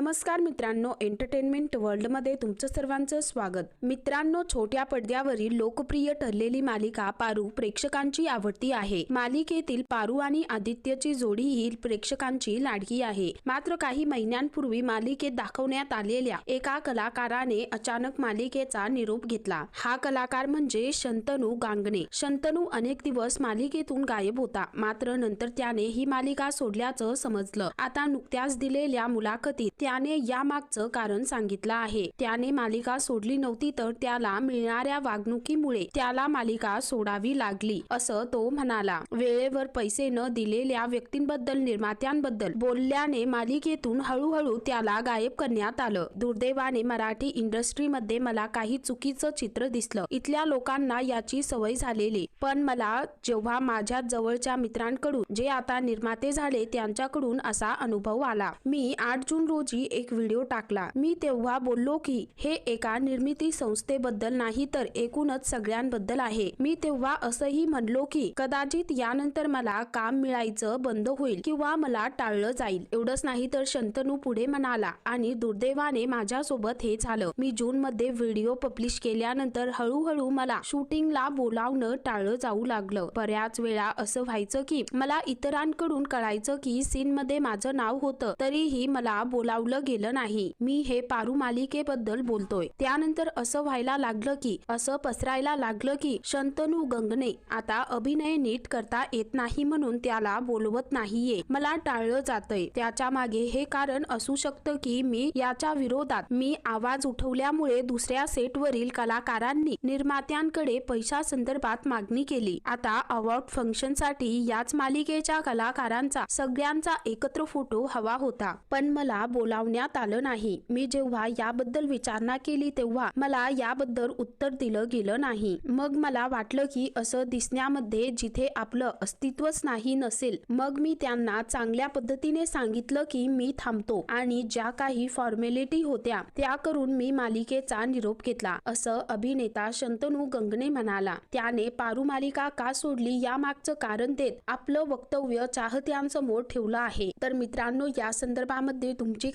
नमस्कार मित्रांनो एंटरटेनमेंट वर्ल्डमध्ये तुमचं सर्वांचं स्वागत. मित्रांनो छोट्या पडद्यावरील लोकप्रिय ठरलेली मालिका पारू प्रेक्षकांची आवडती आहे. मालिकेतील पारू आणि आदित्यची जोडी ही प्रेक्षकांची लाडकी आहे. मात्र काही महिन्यांपूर्वी मालिकेत दाखवण्यात आलेल्या एका कलाकाराने अचानक मालिकेचा निरोप घेतला. हा कलाकार म्हणजे शंतनू गांगणे. शंतनू अनेक दिवस मालिकेतून गायब होता. मात्र नंतर त्याने ही मालिका सोडल्याचं समजलं. आता नुकत्याच दिलेल्या मुलाखतीत त्याने यामागचं कारण सांगितलं आहे. त्याने मालिका सोडली नव्हती तर त्याला मिळणाऱ्या वागणुकीमुळे त्याला मालिका सोडावी लागली असं तो म्हणाला. वेळेवर पैसे न दिलेल्या व्यक्तींबद्दल निर्मात्यांबद्दल बोलल्याने मालिकेतून हळूहळू त्याला गायब करण्यात आलं. दुर्दैवाने मराठी इंडस्ट्रीमध्ये मला काही चुकीचं चित्र दिसलं. इथल्या लोकांना याची सवय झालेली. पण मला जेव्हा माझ्या जवळच्या मित्रांकडून जे आता निर्माते झाले त्यांच्याकडून असा अनुभव आला. मी आठ जून रोजी एक व्हिडिओ टाकला. मी तेव्हा बोललो की हे एका निर्मिती संस्थेबद्दल नाही तर एकूणच सगळ्यांबद्दल आहे. मी तेव्हा असंही म्हणलो की कदाचित यानंतर मला काम मिळायचं बंद होईल किंवा मला टाळलं जाईल. एवढंच नाही तर शंतनू पुढे म्हणाला आणि दुर्दैवाने माझ्यासोबत हे झालं. मी जून मध्ये व्हिडिओ पब्लिश केल्यानंतर हळूहळू मला शूटिंगला बोलावणं टाळलं जाऊ लागलं. बऱ्याच वेळा असं व्हायचं की मला इतरांकडून कळायचं की सीन मध्ये माझं नाव होतं तरीही मला लावलं गेलं नाही. मी हे पारू मालिकेबद्दल बोलतोय. त्यानंतर असं व्हायला लागलं की असं पसरायला लागलं की शंतनू गंगणे आता अभिनय नीट करता येत नाही म्हणून त्याला बोलवत नाहीये. मला टाळलं जातंय. त्याच्यामागे हे कारण असू शकतं की मी याच्या विरोधात मी आवाज उठवल्यामुळे दुसऱ्या सेटवरील कलाकारांनी निर्मात्यांकडे पैशा संदर्भात मागणी केली. आता अवॉर्ड फंक्शनसाठी याच मालिकेच्या कलाकारांचा सगळ्यांचा एकत्र फोटो हवा होता. पण मला बोल बोलावण्यात आलं नाही. मी जेव्हा याबद्दल विचारणा केली तेव्हा मला याबद्दल उत्तर दिलं गेलं नाही. मग मला वाटलं की असं दिसण्यामध्ये जिथे आपलं अस्तित्वच नाही नसेल मग मी त्यांना चांगल्या पद्धतीने सांगितलं की मी थांबतो आणि ज्या काही फॉर्मॅलिटी होत्या त्या करून मी मालिकेचा निरोप घेतला असं अभिनेता शंतनू गंगणे म्हणाला. त्याने पारू मालिका का सोडली यामागचं कारण देत आपलं वक्तव्य चाहत्यांसमोर ठेवलं आहे. तर मित्रांनो या संदर्भामध्ये तुमची